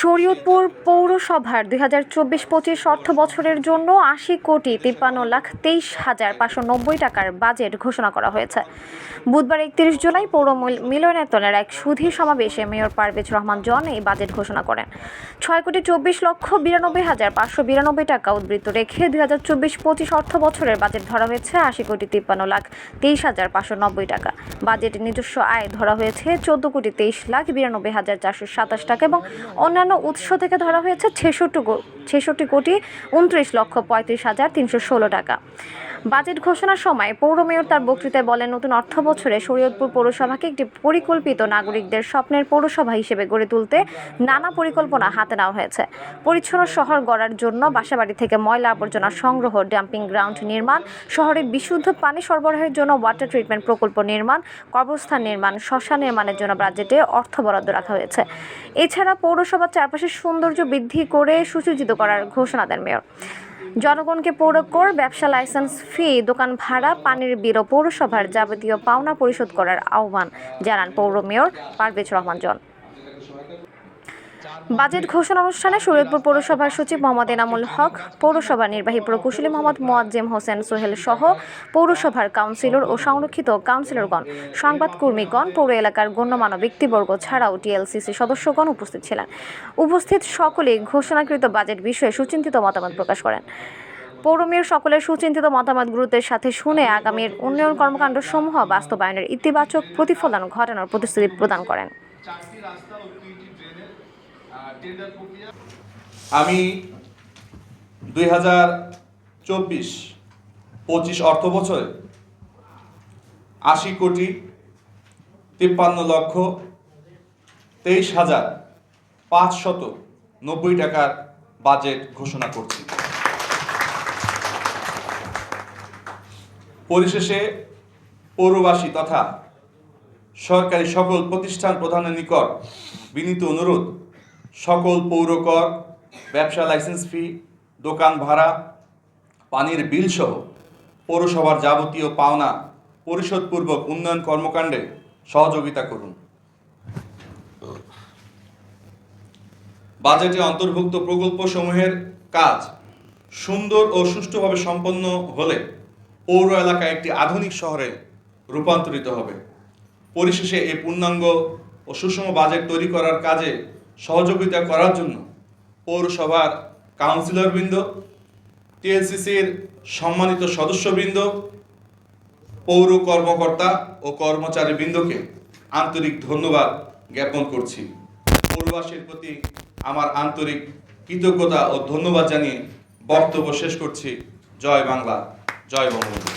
শরীয়তপুর পৌরসভার দুই হাজার চব্বিশ পঁচিশ অর্থ বছরের জন্য আশি কোটি তিপ্পান্ন লাখ তেইশ হাজার পাঁচশো নব্বই টাকার বাজেট ঘোষণা করা হয়েছে। বুধবার একত্রিশ জুলাই পৌর মিল- মিলনায়তনের এক সুধী সমাবেশে মেয়র পারভেজ রহমান জন এই বাজেট ঘোষণা করেন। ছয় কোটি চব্বিশ লক্ষ বিরানব্বই হাজার পাঁচশো বিরানব্বই টাকা উদ্বৃত্ত রেখে দুই হাজার চব্বিশ পঁচিশ অর্থ বছরের বাজেট ধরা হয়েছে আশি কোটি তিপ্পান্ন লাখ তেইশ হাজার পাঁচশো নব্বই টাকা। বাজেটের নিজস্ব আয় ধরা হয়েছে চোদ্দ কোটি তেইশ লাখ বিরানব্বই হাজার চারশো সাতাশ টাকা এবং অন্যান্য উৎস থেকে ধরা হয়েছে ছেষট্টি ছেষট্টি কোটি উনত্রিশ লক্ষ পঁয়ত্রিশ হাজার তিনশো ষোলো টাকা। বাজেট ঘোষণার সময় পৌর মেয়র তার বক্তৃতায় বলেন, নতুন অর্থ বছরে শরীয়তপুর পৌরসভাকে একটি পরিকল্পিত নাগরিকদের স্বপ্নের পৌরসভা হিসেবে গড়ে তুলতে নানা পরিকল্পনা হাতে নেওয়া হয়েছে। পরিচ্ছন্ন শহর গড়ার জন্য বাসাবাড়ি থেকে ময়লা আবর্জনা সংগ্রহ, ডাম্পিং গ্রাউন্ড নির্মাণ, শহরে বিশুদ্ধ পানি সরবরাহের জন্য ওয়াটার ট্রিটমেন্ট প্রকল্প নির্মাণ, কবরস্থান নির্মাণ, শ্মশান নির্মাণের জন্য বাজেটে অর্থ বরাদ্দ রাখা হয়েছে। এছাড়া পৌরসভার চারপাশের সৌন্দর্য বৃদ্ধি করে সুসজ্জিত করার ঘোষণা দেন মেয়র। জনগণকে পৌর কর ব্যবসা লাইসেন্স ফি, দোকান ভাড়া, পানির বিল ও পৌরসভার যাবতীয় পাওনা পরিশোধ করার আহ্বান জানান পৌর মেয়র পারভেজ রহমান জন। বাজেট ঘোষণা অনুষ্ঠানে শরীয়তপুর পৌরসভার সচিব মোহাম্মদ এনামুল হক পৌরসভার নির্বাহী প্রকৌশলী মোহাম্মদ মোয়াজ্জেম হোসেন সোহেল সহ পৌরসভার কাউন্সিলর ও সংরক্ষিত কাউন্সিলরগণ সংবাদকর্মীগণ পৌর এলাকার গণ্যমান্য ব্যক্তিবর্গ ছাড়াও টিএলসিসি সদস্যগণ উপস্থিত ছিলেন। উপস্থিত সকলেই ঘোষণাকৃত বাজেট বিষয়ে সুচিন্তিত মতামত প্রকাশ করেন। পৌর মেয়র সকলের সুচিন্তিত মতামত গুরুত্বের সাথে শুনে আগামীর উন্নয়ন কর্মকাণ্ড সমূহ বাস্তবায়নের ইতিবাচক প্রতিফলন ঘটানোর প্রতিশ্রুতি প্রদান করেন। আমি দুই হাজার চব্বিশ পঁচিশ অর্থ বছরে আশি কোটি তিপ্পান্ন লক্ষ তেইশ হাজার পাঁচশত নব্বই টাকার বাজেট ঘোষণা করছি। পরিশেষে পৌরবাসী তথা সরকারি সকল প্রতিষ্ঠান প্রধানের নিকট বিনীত অনুরোধ সকল পৌরকর, ব্যবসা লাইসেন্স ফি দোকান ভাড়া, পানির বিল সহ পৌরসভার যাবতীয় পাওনা পরিশোধপূর্বক উন্নয়ন কর্মকাণ্ডে সহযোগিতা করুন। বাজেটে অন্তর্ভুক্ত প্রকল্পসমূহের কাজ সুন্দর ও সুষ্ঠুভাবে সম্পন্ন হলে পৌর এলাকা একটি আধুনিক শহরে রূপান্তরিত হবে। পরিশেষে এই পূর্ণাঙ্গ ও সুষম বাজেট তৈরি করার কাজে সহযোগিতা করার জন্য পৌরসভার কাউন্সিলরবৃন্দ, টিএলসিসির সম্মানিত সদস্যবৃন্দ, পৌর কর্মকর্তা ও কর্মচারীবৃন্দকে আন্তরিক ধন্যবাদ জ্ঞাপন করছি। পৌরবাসীর প্রতি আমার আন্তরিক কৃতজ্ঞতা ও ধন্যবাদ জানিয়ে বক্তব্য শেষ করছি। জয় বাংলা, জয় বঙ্গবন্ধু।